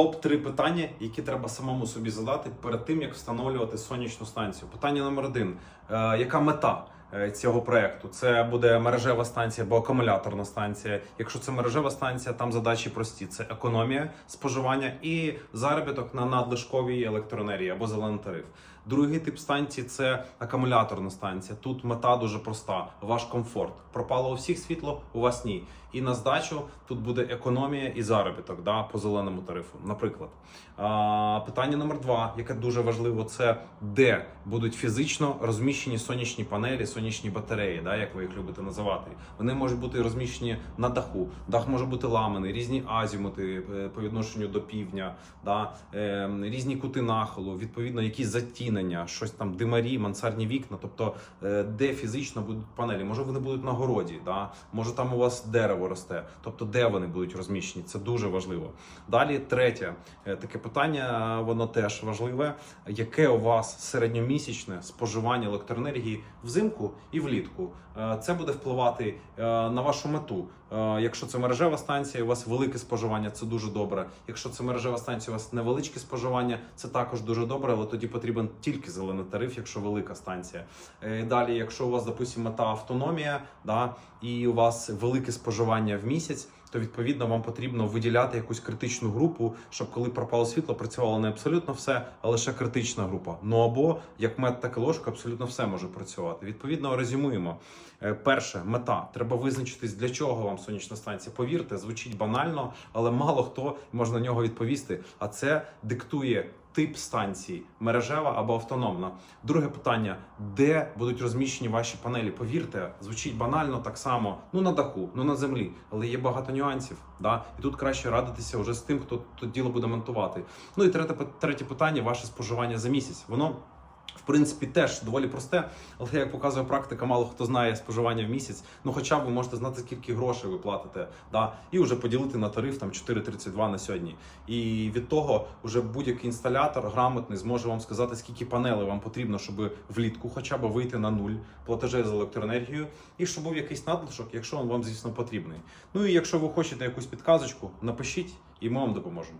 топ 3 питання, які треба самому собі задати перед тим, як встановлювати сонячну станцію. Питання номер один: Е, яка мета? Е, Цього проекту це буде мережева станція або акумуляторна станція. Якщо це мережева станція, там задачі прості: це економія споживання і заробіток на надлишковій електроенергії або зелений тариф. Другий тип станції це акумуляторна станція. Тут мета дуже проста: ваш комфорт. Пропало у всіх світло, у вас ні. І на здачу тут буде економія і заробіток да, по зеленому тарифу. Наприклад, а, питання номер два, яке дуже важливо, це де будуть фізично розміщені сонячні панелі, сонячні батареї, да, як ви їх любите називати. Вони можуть бути розміщені на даху. Дах може бути ламаний, різні азімути е, по відношенню до півдня, да, е, різні кути нахилу, відповідно, якісь затінення, щось там димарі, мансардні вікна. Тобто, е, де фізично будуть панелі, може вони будуть на городі, да, може там у вас дерево росте. Тобто, де вони будуть розміщені, це дуже важливо. Далі третє таке питання, воно теж важливе. Яке у вас середньомісячне споживання електроенергії взимку і влітку? Е, Це буде впливати е, на вашу мету. Е, Якщо це мережева станція, у вас велике споживання, це дуже добре. Якщо це мережева станція, у вас невеличке споживання, це також дуже добре, але тоді потрібен тільки зелений тариф, якщо велика станція. Далі, якщо у вас, допустимо, мета автономія, да, і у вас велике споживання в місяць, то відповідно вам потрібно виділяти якусь критичну групу, щоб коли пропало світло, працювало не абсолютно все, а лише критична група. Ну або як мед, так ложка, абсолютно все може працювати. Відповідно, резюмуємо. Е, Перше, мета. Треба визначитись, для чого вам сонячна станція. Повірте, звучить банально, але мало хто може на нього відповісти. А це диктує тип станції мережева або автономна. Друге питання: де будуть розміщені ваші панелі? Повірте, звучить банально так само. Ну на даху, ну на землі, але є багато нюансів. Да? І тут краще радитися вже з тим, хто то діло буде монтувати. Ну і третє, третє питання: ваше споживання за місяць. Воно. В принципі, теж доволі просте, але як показує практика, мало хто знає споживання в місяць. Ну, хоча б ви можете знати, скільки грошей ви платите, да, і вже поділити на тариф там 4,32 на сьогодні. І від того вже будь-який інсталятор грамотний зможе вам сказати, скільки панелей вам потрібно, щоб влітку хоча б вийти на нуль платежей за електроенергію, і щоб був якийсь надлишок, якщо він вам, звісно, потрібний. Ну і якщо ви хочете якусь підказочку, напишіть, і ми вам допоможемо.